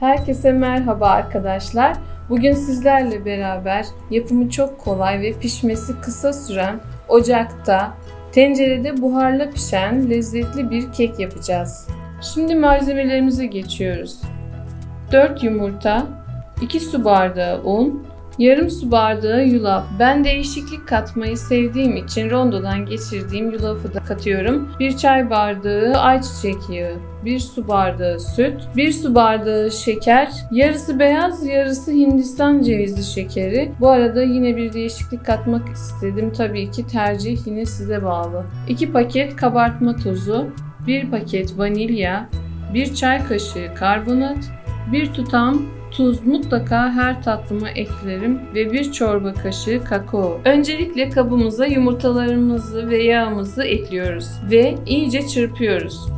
Herkese merhaba arkadaşlar. Bugün sizlerle beraber yapımı çok kolay ve pişmesi kısa süren ocakta tencerede buharla pişen lezzetli bir kek yapacağız. Şimdi malzemelerimize geçiyoruz. 4 yumurta, 2 su bardağı un, yarım su bardağı yulaf. Ben değişiklik katmayı sevdiğim için rondodan geçirdiğim yulafı da katıyorum. 1 çay bardağı ayçiçek yağı, 1 su bardağı süt, 1 su bardağı şeker, yarısı beyaz, yarısı Hindistan cevizi şekeri. Bu arada yine bir değişiklik katmak istedim. Tabii ki tercih yine size bağlı. 2 paket kabartma tozu, 1 paket vanilya, 1 çay kaşığı karbonat, 1 tutam tuz mutlaka her tatlıma eklerim ve 1 çorba kaşığı kakao. Öncelikle kabımıza yumurtalarımızı ve yağımızı ekliyoruz ve iyice çırpıyoruz.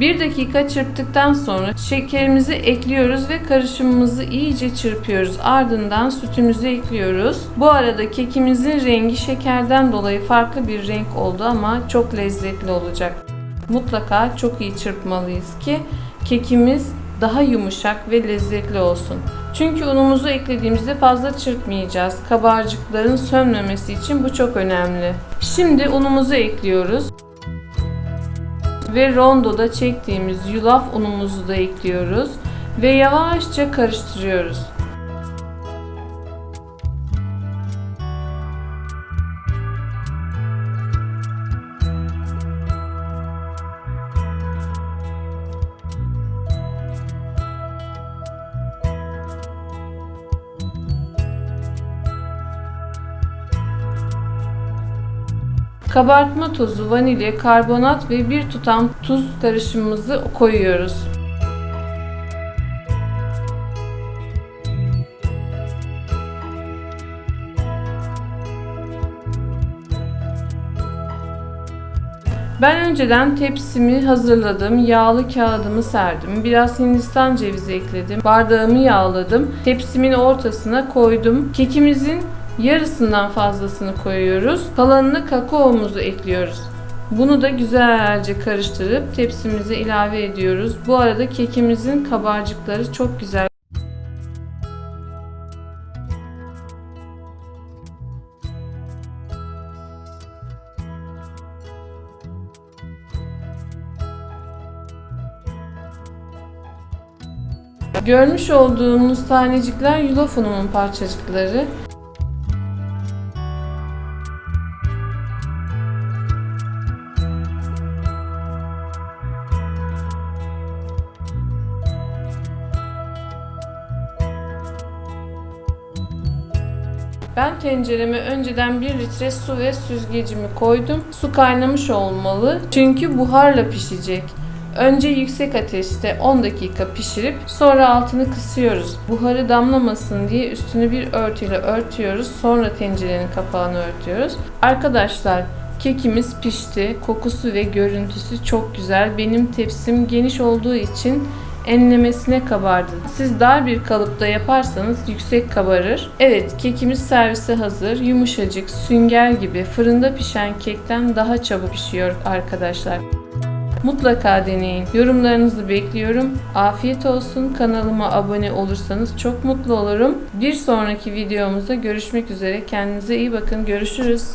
1 dakika çırptıktan sonra şekerimizi ekliyoruz ve karışımımızı iyice çırpıyoruz. Ardından sütümüzü ekliyoruz. Bu arada kekimizin rengi şekerden dolayı farklı bir renk oldu ama çok lezzetli olacak. Mutlaka çok iyi çırpmalıyız ki kekimiz daha yumuşak ve lezzetli olsun. Çünkü unumuzu eklediğimizde fazla çırpmayacağız. Kabarcıkların sönmemesi için bu çok önemli. Şimdi unumuzu ekliyoruz. Ve rondoda çektiğimiz yulaf unumuzu da ekliyoruz ve yavaşça karıştırıyoruz. Kabartma tozu, vanilya, karbonat ve bir tutam tuz karışımımızı koyuyoruz. Ben önceden tepsimi hazırladım. Yağlı kağıdımı serdim. Biraz hindistan cevizi ekledim. Bardağımı yağladım. Tepsimin ortasına koydum. Kekimizin yarısından fazlasını koyuyoruz. Kalanını kakaomuzu ekliyoruz. Bunu da güzelce karıştırıp tepsimize ilave ediyoruz. Bu arada kekimizin kabarcıkları çok güzel. Görmüş olduğunuz tanecikler yulaf unumun parçacıkları. Ben tencereme önceden 1 litre su ve süzgecimi koydum. Su kaynamış olmalı çünkü buharla pişecek. Önce yüksek ateşte 10 dakika pişirip sonra altını kısıyoruz. Buharı damlamasın diye üstünü bir örtüyle örtüyoruz. Sonra tencerenin kapağını örtüyoruz. Arkadaşlar kekimiz pişti. Kokusu ve görüntüsü çok güzel. Benim tepsim geniş olduğu için enlemesine kabardı. Siz dar bir kalıpta yaparsanız yüksek kabarır. Evet kekimiz servise hazır. Yumuşacık, sünger gibi fırında pişen kekten daha çabuk pişiyor arkadaşlar. Mutlaka deneyin. Yorumlarınızı bekliyorum. Afiyet olsun. Kanalıma abone olursanız çok mutlu olurum. Bir sonraki videomuzda görüşmek üzere. Kendinize iyi bakın. Görüşürüz.